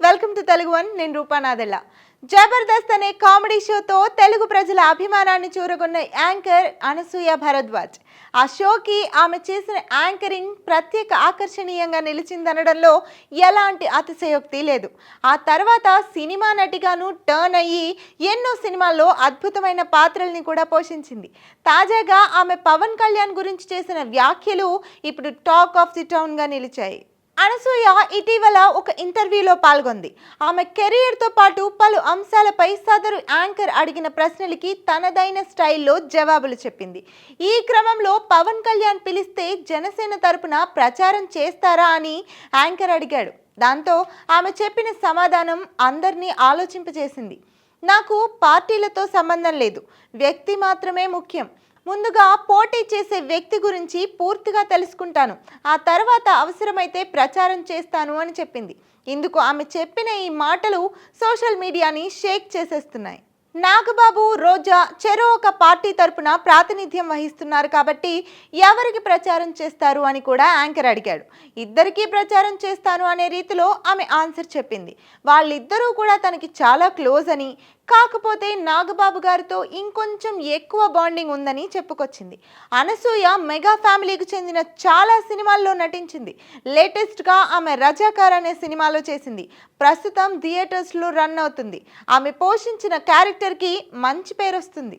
Welcome to Telugu one నేను రూపానాదెల్ల జబర్దస్త్ అనే comedy షోతో Telugu ప్రజల అభిమానాన్ని చూరగొన్న యాంకర్ అనసూయ భరద్వాజ్. ఆ షోకి ఆమె చేసిన యాంకరింగ్ ప్రత్యేక ఆకర్షణీయంగా నిలిచిందనడంలో ఎలాంటి అతిశయోక్తి లేదు. ఆ తర్వాత సినిమా నటిగాను టర్న్ అయ్యి ఎన్నో సినిమాల్లో అద్భుతమైన పాత్రల్ని కూడా పోషించింది. తాజాగా ఆమె పవన్ కళ్యాణ్ గురించి చేసిన వ్యాఖ్యలు ఇప్పుడు టాక్ ఆఫ్ ది టౌన్గా నిలిచాయి. అనసూయ ఇటీవల ఒక ఇంటర్వ్యూలో పాల్గొంది. ఆమె కెరియర్తో పాటు పలు అంశాలపై సదరు యాంకర్ అడిగిన ప్రశ్నలకి తనదైన స్టైల్లో జవాబులు చెప్పింది. ఈ క్రమంలో పవన్ కళ్యాణ్ పిలిస్తే జనసేన తరపున ప్రచారం చేస్తారా అని యాంకర్ అడిగాడు. దాంతో ఆమె చెప్పిన సమాధానం అందరినీ ఆలోచింపజేసింది. నాకు పార్టీలతో సంబంధం లేదు. వ్యక్తి మాత్రమే ముఖ్యం. ముందుగా పోటీ చేసే వ్యక్తి గురించి పూర్తిగా తెలుసుకుంటాను. ఆ తర్వాత అవసరమైతే ప్రచారం చేస్తాను అని చెప్పింది. ఇందుకు ఆమె చెప్పిన ఈ మాటలు సోషల్ మీడియాని షేక్ చేసేస్తున్నాయి. నాగబాబు రోజా చెరో ఒక పార్టీ తరపున ప్రాతినిధ్యం వహిస్తున్నారు కాబట్టి ఎవరికి ప్రచారం చేస్తారు అని కూడా యాంకర్ అడిగాడు. ఇద్దరికీ ప్రచారం చేస్తాను అనే రీతిలో ఆమె ఆన్సర్ చెప్పింది. వాళ్ళిద్దరూ కూడా తనకి చాలా క్లోజ్ అని కాకపోతే నాగబాబు గారితో ఇంకొంచెం ఎక్కువ బాండింగ్ ఉందని చెప్పుకొచ్చింది. అనసూయ మెగా ఫ్యామిలీకి చెందిన చాలా సినిమాల్లో నటించింది. లేటెస్ట్గా ఆమె రజాకార్ అనే సినిమాలో చేసింది. ప్రస్తుతం థియేటర్స్లో రన్ అవుతుంది. ఆమె పోషించిన క్యారెక్టర్కి మంచి పేరు వస్తుంది